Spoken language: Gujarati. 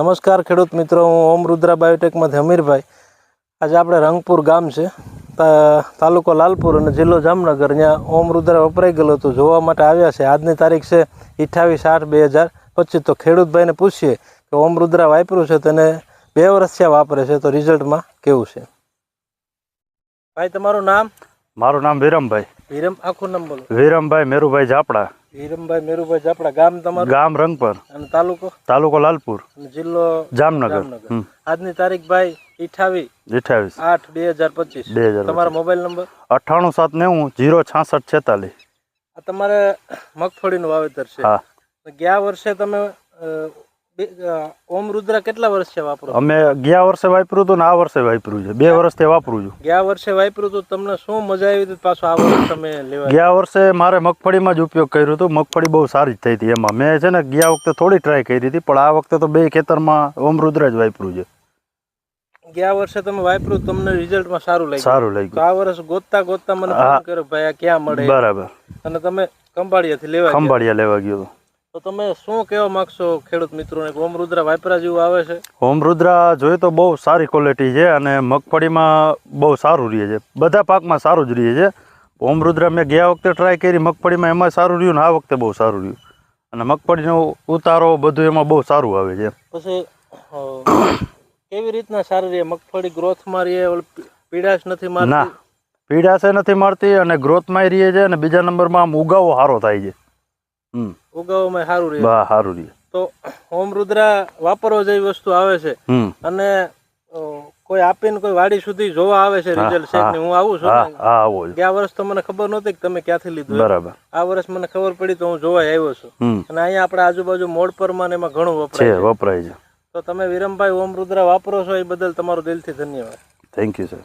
નમસ્કાર ખેડૂત મિત્રો હું ઓમ રુદ્રા બાયોટેકમાંથી અમીરભાઈ. આજે આપણે રંગપુર ગામ છે. તાલુકો લાલપુર અને જિલ્લો જામનગર. ત્યાં ઓમ રુદ્રા વપરાઈ ગયેલો તો જોવા માટે આવ્યા છે. આજની તારીખ છે અઠ્ઠાવીસ આઠ બે હજાર પચીસ. તો ખેડૂતભાઈને પૂછીએ કે ઓમ રુદ્રા વાપર્યું છે તેને બે વર્ષ થયા વાપરે છે. તો રિઝલ્ટમાં કેવું છે? ભાઈ તમારું નામ? મારું નામ વિરમભાઈ. વિરમ આખું નામ બોલો. વિરમભાઈ મેરુભાઈ ઝાપડા. હિરમભાઈ મેરુભાઈ જાપડા ગામ તમારું? ગામ રંગપર. અને તાલુકો? તાલુકો લાલપુર. અને જિલ્લો જામનગર. આજની તારીખ ભાઈ અઠ્ઠાવીસ અઠાવીસ આઠ બે હજાર પચીસ. બે હજાર તમારો મોબાઈલ નંબર? અઠ્ઠાણું સાત નેવું જીરો છાસઠ છેતાલીસ. આ તમારે મગફળીનું વાવેતર છે. હા. ગયા વર્ષે તમે ઓમ રુદ્રા કેટલા વર્ષ છે વાપરો? અમે ગયા વર્ષે વાપર્યું હતું ને આ વર્ષે વાપર્યું છે. બે વર્ષથી વાપરું છું. ગયા વર્ષે વાપર્યું હતું તમને શું મજા આવી હતી? પાછો આ વર્ષ તમે લેવા? ગયા વર્ષે મારે મગફળીમાં જ ઉપયોગ કર્યો હતો. મગફળી બહુ સારી જ થઈ હતી એમાં. મેં છે ને ગયા વખતે થોડી ટ્રાય કરી હતી પણ આ વખતે તો બે ખેતરમાં ઓમરુદ્ર જ વાપર્યું છે. ગયા વર્ષે તમે વાપર્યું તમને રિઝલ્ટમાં સારું લાગ્યું. સારું તો લાગ્યું આ વર્ષ ગોતતા ગોતતા મને. ફોન કર્યો ભાઈ આ ક્યાં મળે? બરાબર. અને તમે કંબાળિયાથી લેવા ગયા. લેવા ગયો તો તમે શું કહેવા માંગશો ખેડૂત મિત્રોને? હોમ રુદ્રા વાપરા જેવું આવે છે. હોમરુદ્રા જોઈએ તો બહુ સારી ક્વોલિટી છે અને મગફળીમાં બહુ સારું રહે છે. બધા પાકમાં સારું જ રહે છે. હોમરુદ્રા મેં ગયા વખતે ટ્રાય કરી મગફળીમાં એમાં સારું રહ્યું ને આ વખતે બહુ સારું રહ્યું. અને મગફળીનો ઉતારો બધું એમાં બહુ સારું આવે છે. પછી કેવી રીતના સારી રહે? મગફળી ગ્રોથમાં રહે પીડાશ નથી ના પીડાશે નથી મારતી અને ગ્રોથમાં રહે છે અને બીજા નંબરમાં આમ ઉગાવો સારો થાય છે. હમ. ઉગાવવામાં સારું રહે. બા સારું રહે. તો ઓમ રુદ્રા વાપરવા જેવી વસ્તુ આવે છે. અને કોઈ આપીને કોઈ વાડી સુધી જોવા આવે છે રિઝલ્ટ કે હા. આવું છું આવો ગયા વર્ષ તો મને ખબર નહોતી કે તમે ક્યાંથી લીધું બરાબર. આ વર્ષ મને ખબર પડી તો હું જોવા આવ્યો છું. અને અહીંયા આપણે આજુબાજુ મોડ પરમાં એમાં ઘણું વપરાય છે વપરાય છે. તો તમે વિરમભાઈ ઓમ રુદ્રા વાપરો છો એ બદલ તમારો દિલથી ધન્યવાદ. Thank you sir